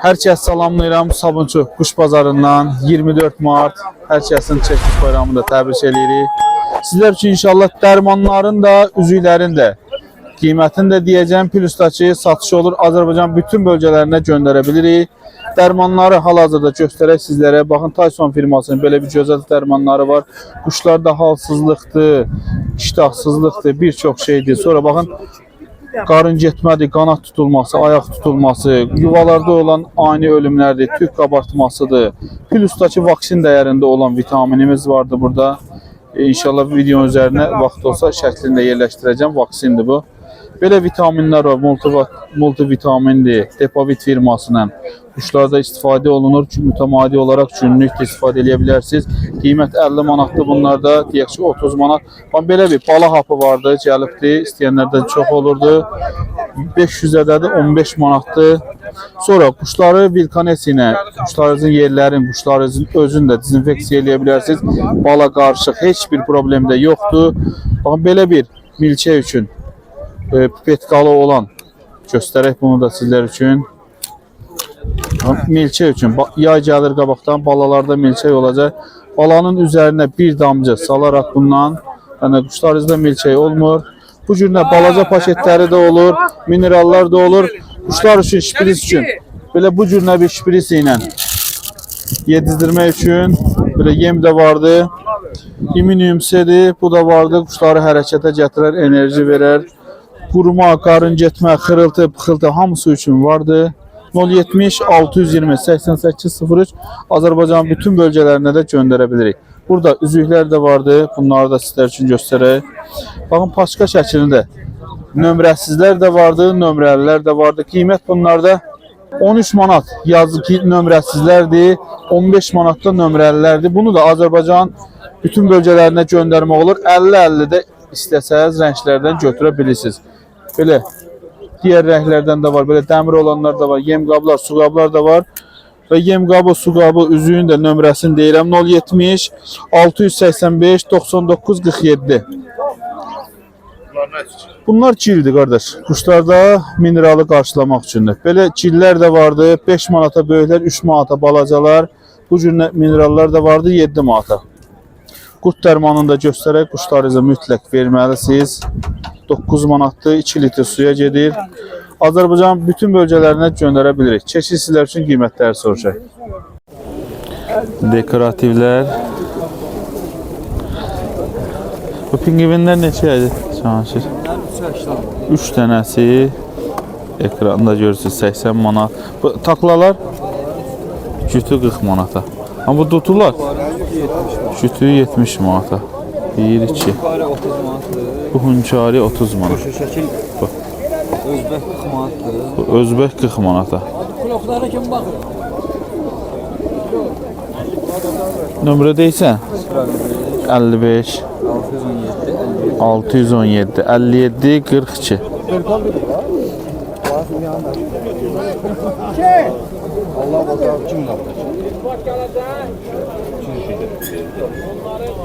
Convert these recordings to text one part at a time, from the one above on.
Hər kəs salamlayıram Sabunçu Quş Bazarından 24 mart hər kəsin çəkiş bayramını da təbrik edirik. Sizlər üçün inşallah dərmanların da, üzüklərin də qiymətini də deyəcəm. Plusdakı satış olur. Azərbaycan bütün bölgələrinə göndərə bilirik. Dərmanları hal-hazırda göstərək sizlərə. Baxın Tyson firmasının belə bir gözəl dərmanları var. Quşlarda halsızlıqdır, iştahsızlıqdır, bir çox şeydir. Sonra baxın qarın getmədir, qanat tutulması, ayaq tutulması, yuvalarda olan ani ölümlərdir, tük qabartmasıdır. Plusdakı vaksin dəyərində olan vitaminimiz vardı burada. İnşallah videonun üzərinə vaxt olsa şəklində yerləşdirəcəm. Vaksindir bu. Belə vitaminlər var, multi- multivitamindir, Depavit firmasının. Quşlarda istifadə olunur ki, mütəmadi olaraq günlük də istifadə edə bilərsiniz. Qiymət 50 manatdır bunlarda, deyək ki 30 manat. Bax belə bir bala hapı vardı, gəlibdi, istəyənlərdən çox olurdu. 500 ədədi 15 manatdır. Sonra quşları vilkanes ilə, quşlarınızın yerlərin, quşlarınızın özünü də dezinfeksiya edə bilərsiniz. Bala qarışıq, heç bir problem də yoxdur. Baxın belə bir milçək üçün e, pipetkalı olan göstərək bunu da sizlər üçün. Milçək üçün yay gəlir qabaqdan balalarda milçək olacaq. Balanın üzərinə bir damcı salaraq bundan yəni quşlarınızda milçək olmur. Bu cürlə balaca paketləri də olur, minerallar da olur. Quşlar üçün şpris üçün belə bu cürlə bir şpris ilə yedizdirmək üçün belə yem də vardı. İmminium sedi bu da vardı. Quşları hərəkətə gətirər, enerji verər. Quruma, qarın getmə, xırıltı, pıxıltı hamısı üçün vardı. 070 620 88 03 Azərbaycanın bütün bölgələrinə də göndərə bilirik. Burada üzüklər də vardı. Bunları da sizlər üçün göstərək. Baxın paçka şəklində nömrəsizlər də vardı, nömrəlilər də vardı. Qiymət bunlarda 13 manat yazı ki nömrəsizlərdir, 15 manatda nömrəlilərdir. Bunu da Azərbaycan bütün bölgələrinə göndərmək olur. 50-50 də istəsəz rənglərdən götürə bilirsiniz. Belə digər rənglərdən də var. Belə dəmir olanlar da var. Yem qablar, su qablar da var. Və yem qabı, su qabı üzüyün də nömrəsini deyirəm. 070 685 99 47. Bunlar cildir qardaş. Quşlarda mineralı qarşılamaq üçündür. Belə cillər də vardı. 5 manata böyüklər, 3 manata balacalar. Bu cür minerallar da vardı 7 manata. Qut dərmanını da göstərək. Quşlarınıza mütləq verməlisiniz. 9 manatdır, 2 litr suya gedir. Azərbaycan bütün bölgələrinə göndərə bilirik. Keçid sizlər üçün qiymətləri soruşaq. Dekorativlər. Bu pingvinlər neçə idi? Cahanşir. 3 dənəsi ekranda görürsüz 80 manat. Bu taklalar cütü 40 manata. Amma bu dutular cütü 70 manata. 1 2. Yukarı 30 manatdır. Bu hunkari 30 manat. Bax. Özbək 40 manatdır. Bu özbək 40 manata. Kulaklara kim bakır? Nömrə deyirsən? 55 617. 617 57 42. Allah bakar kim kaptır?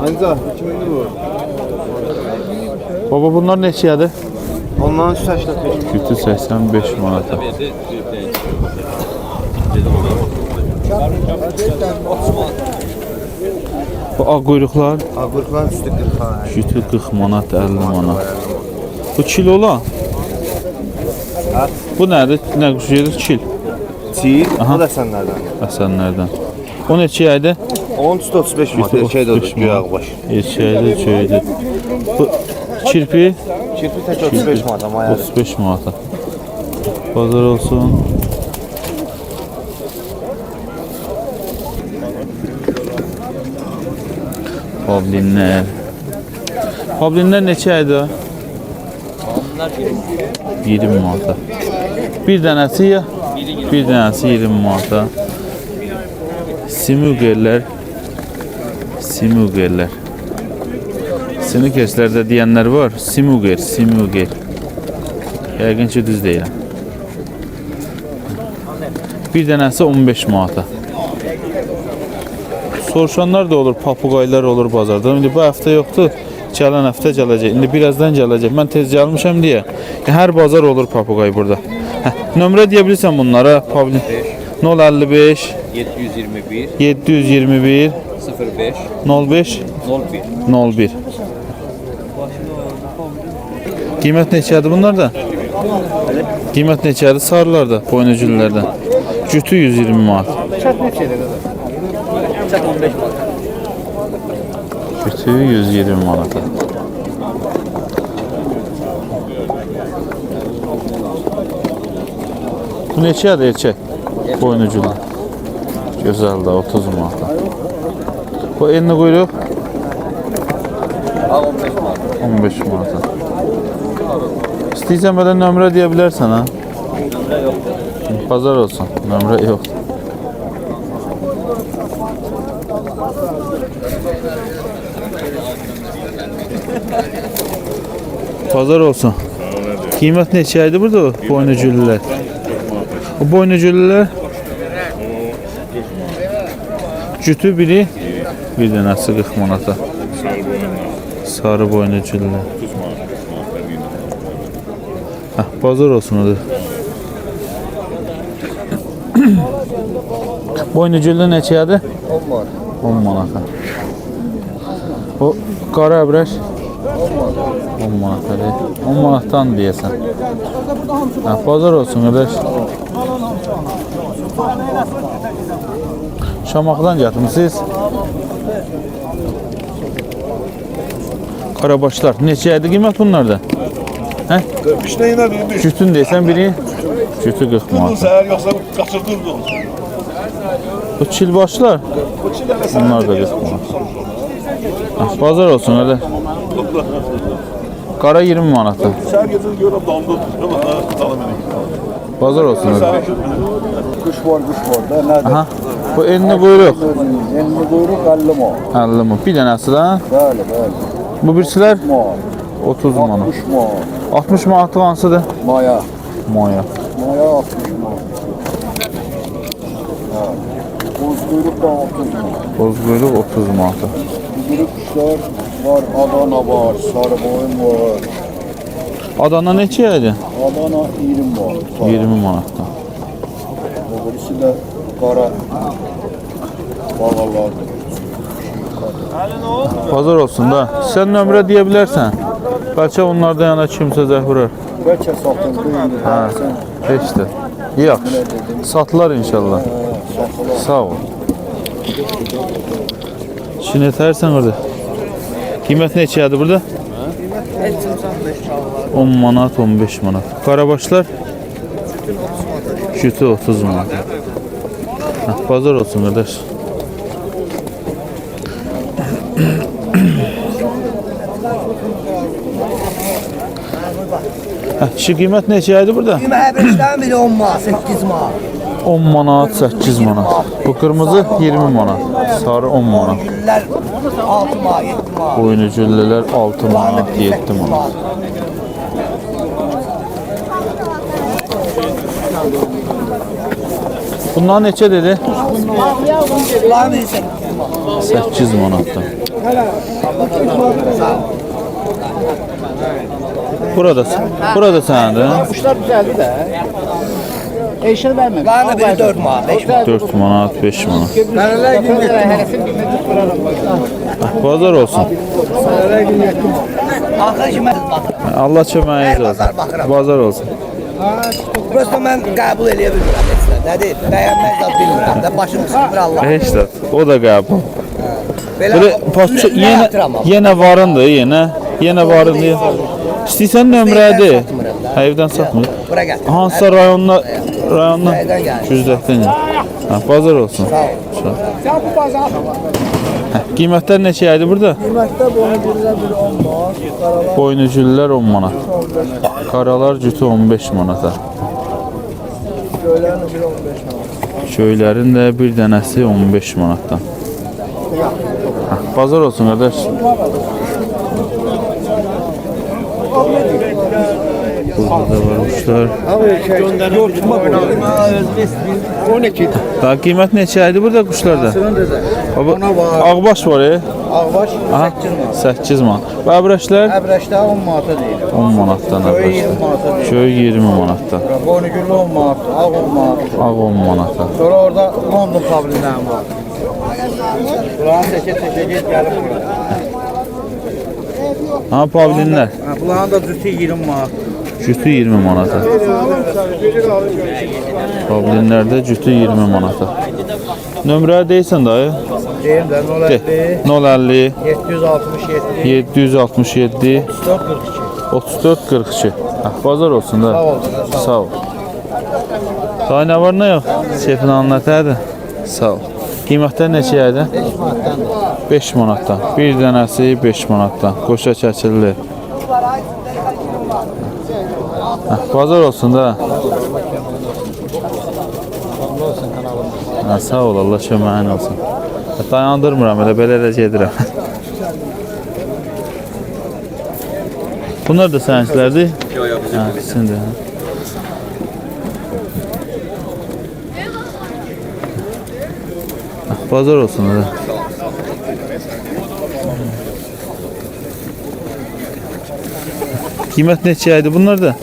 Ancaq kimindir bu? Baba bunlar neçədir? Ondan şu saçla peşin. Kütü 85 manata. Bu ağ quyruqlar Agurklar üstü 40 ha. kütü 40 manat, 50 manat. Bu kilola? Bu nədir? Nə quşudur? Kil. Çiğ, Aha. o da sənlərdən. Həsənlərdən. O neçə aydı? Onun üstü 35 manat, erkək də 35 odur, güya baş. Erkəkdir, çöyüdür. Bu kirpi Çirpi tək 35 manat ama yani. 35 manata. Bazar olsun. Pavlinlər. Pavlinlər neçə ayda? 20 manata. Bir dənəsi ya? Bir dənəsi 20 manata. Simugerlər. Simugerlər. Snikerslərdə deyənlər var. Simuger, Simuger. Yəqin ki düz deyirəm. Bir dənəsi 15 manata. Soruşanlar da olur, papuqaylar olur bazarda. İndi bu həftə yoxdur. Gələn həftə gələcək. İndi birazdan gələcək. Mən tez gəlmişəm deyə. Hər bazar olur papuqay burada. Hə, nömrə deyə bilirsən bunlara, Pavlin? 055 721 721 05 05 01 01 Qiymət neçədir bunlarda? Qiymət neçədir sarılarda, boynucullarda? Cütü 120 manat. Cütü 120 manata. Bu neçədir erkək? Boynuculu. Gözəl də 30 manata. Bu enli quyruq 15 manata. İstəyirsən belə nömrə deyə bilərsən ha? Bazar olsun. Nömrə yox. Bazar olsun. Qiymət neçə idi burada o boynuculular? O boynuculular Cütü biri bir dənəsi 40 manata. Sarı boynuculular. Hə, bazar olsun o. Boynuculu neçədir? 10 var. 10 manata. O qara əbrəş 10 manatadır. 10 manatdan deyəsən. Hə, bazar olsun qardaş. Şamaqdan gətirmisiniz? Qarabaşlar neçə idi qiymət bunlarda? İşte yine bir Cütün desən biri cütü 40 manat. seher yoksa kaçırdırdı. Bu çilbaşlar Bunlar da 40 manat. Hə, Bazar olsun öyle. Qara 20 manatdır. seher getir görüp damdı. Ama tamam. Bazar olsun öyle. Kuş var kuş var da nerede? Aha. Bu enli quyruq. Elini kuyruk elli mo. 50 mi? Bir dənəsi də. Böyle böyle. Bu birsilər Mo. 30 manat. Kuş mo. 60 manat hansıdır? Maya. Moya. Maya 60 mo. Ha. Boz kuyruk da 30 mo. Boz quyruq 30 manat. Kuyruk kuşlar var. Adana var. Sarı boyun var. Adana neçə idi? Adana 20 var. 20 manatdan. O birisi de kara. Bağlarlar. Bazar olsun da. Sən nömrə deyə bilərsən. Bəlkə onlardan yana kimsə zəh vurar. Değil. Ha. Sen Heç də. Yaxşı. Satılar inşallah. Sağ ol. Şimdi tərsən orada. Qiymət neçədir burada? 10 manat, 15 manat. Qarabaşlar? Kütü 30 manat. Hə, bazar olsun qardaş. Hə, şu qiymət neçə idi burada? Məhəbbəşdən biri 10 manat, 8 manat. 10 manat, 8 manat. Bu qırmızı 20 manat. Sarı 10 manat. Güllər 6 manat, 7 manat. Boynu cüllələr 6 manat, 7 manat. Bunlar neçə dedi? Bunlar biri 8 manat. 8 manatdan. Burada, burada sənindir. Kuşlar güzeldi de. Eşer vermem. Bunlar biri 4 manat, 5 manat. 4 manat, 5 manat. Nereler gün Heresi bir metre kurarım. Bazar olsun. Axır ki, mən baxıram. Allah köməyiniz Hər olsun. Bazar olsun. Prosta mən qəbul eləyə bilmirəm heç nə. Nədir? Bəyənmək zad bilmirəm də. Başım çıxmır Allah. Heç də. O da qəbul. Belə ürəklə yenə yenə varındı, yenə yenə varındı. Satmıram da. Hə, evdən satmır. Bura gətir. Hansı rayonda rayondan? Güzdəkdən. Hə, bazar olsun. Sağ ol. Sen bu pazar. Hə, qiymətlər neçə idi burada? Qiymətdə biri 10 manat. Boynucüllər 10 manat. Qaralar cütü 15 manata. göylərin biri 15 manat. Köylərin də bir dənəsi 15 manatdan. Hə, bazar olsun qardaş. Burada da var kuşlar. Daha qiymət neçə idi burada quşlarda? Baba, ağbaş var ya. Ağbaş Aha, 8 man. Və əbrəşlər Əbrəşdə 10 manata deyir. 10 manatdan Göy 20 əbrəşlər. Göy 20 manatdan. Boynugüllü 10 manat, ağ 10 manat. Ağ 10 manata. Sonra orada London pavilyonu'ndan var. Buranın teke teke git gelip buraya. Ha, pavilionlər. Ha, Buranın da cütü 20 manat. Cütü 20 manata. Pavilionlərdə cütü 20 manata. Nömrə deyirsən dayı? Deyim də De. 050 050 767 767 442. 34 42. Hə, bazar olsun da. Sağ ol. Sağ ol. Daha nə var nə yox? Şefin anlatədir. Sağ ol. Qiymətlər neçəyədir? 5 manatdan. Bir dənəsi 5 manatdan. Qoşa. Hə, bazar olsun da. Hə, sağ ol, Allah köməyin olsun. Dayandırmıram, elə belə də gedirəm. Bunlar da sənçilərdir? Hə, sizin də. Hə, Bazar olsun da. Qiymət neçə idi bunlar da?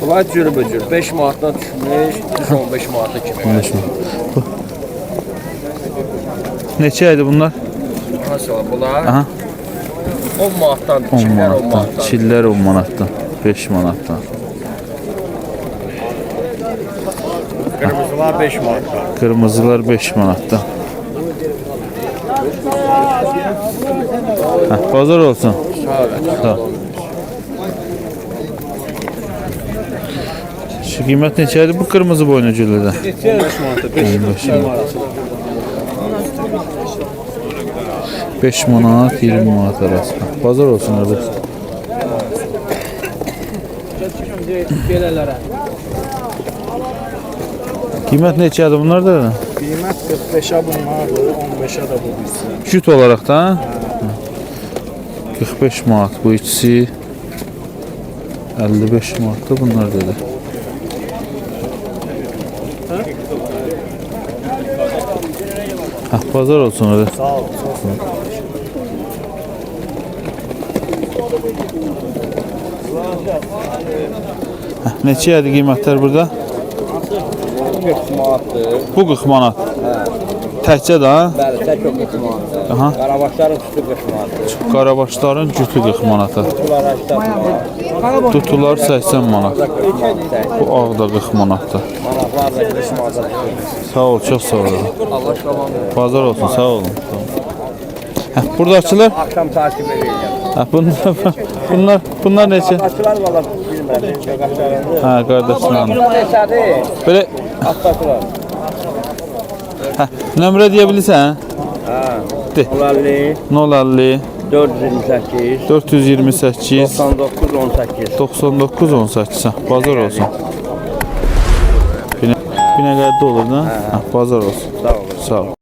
Bunlar cürbücür. 5 manatdan düşmüş, düz 15 manata kimi. Bu. Neçə idi bunlar? Olur? Bunlar Aha. 10 manatdan 10 çimlər 10 manatdan. Çillər 10 manatdan. 5 manatdan. Qırmızılar 5 manatdan. Qırmızılar 5 manatdan. Hə, bazar olsun. Sağ ol. Şu qiymət neçə idi bu qırmızı boynu güllədə? 15 manatda 5 manat. 5 manat, 20 manat arası. Bazar olsun qardaş. Qiymət neçədir bunlar da? Qiymət 45'e bunlardır, 15'e de bu. Cüt olaraq da? 45 manat bu ikisi. 55 manat da bunlar dedi. Hə, bazar olsun öyle. Sağ ol. Hə, neçəyədir qiymətlər burada? 40 manatdır. Bu 40 manat. Təkcə də? Bəli, tək o 40 manatdır. Aha. Qarabaşların üstü 40 manatdır. Qarabaşların cütü 40 manata. Bunlar 80 manat. Tutular 80 manat. 40 manat. Bu ağ da 40 manatdır. Manatlar da 40 manatdır. Sağ ol, çox sağ ol. Allah şabandır. Bazar olsun, sağ olun. Hə, buradakılar? Akşam takip edeceğim. Hə, bunlar, bunlar, bunlar neçə? Açılar valla bilmirəm. Çöqaşlarındır. Hə, neçədir? Belə Atlatılar. Hə, nömrə deyə bilirsən? Ha. De. 50, 050 428, 428 99, 18. 99 18. Hə, bazar olsun. Binə, binə qəddə olur da? Hə, bazar olsun. Sağ olun. Sağ ol.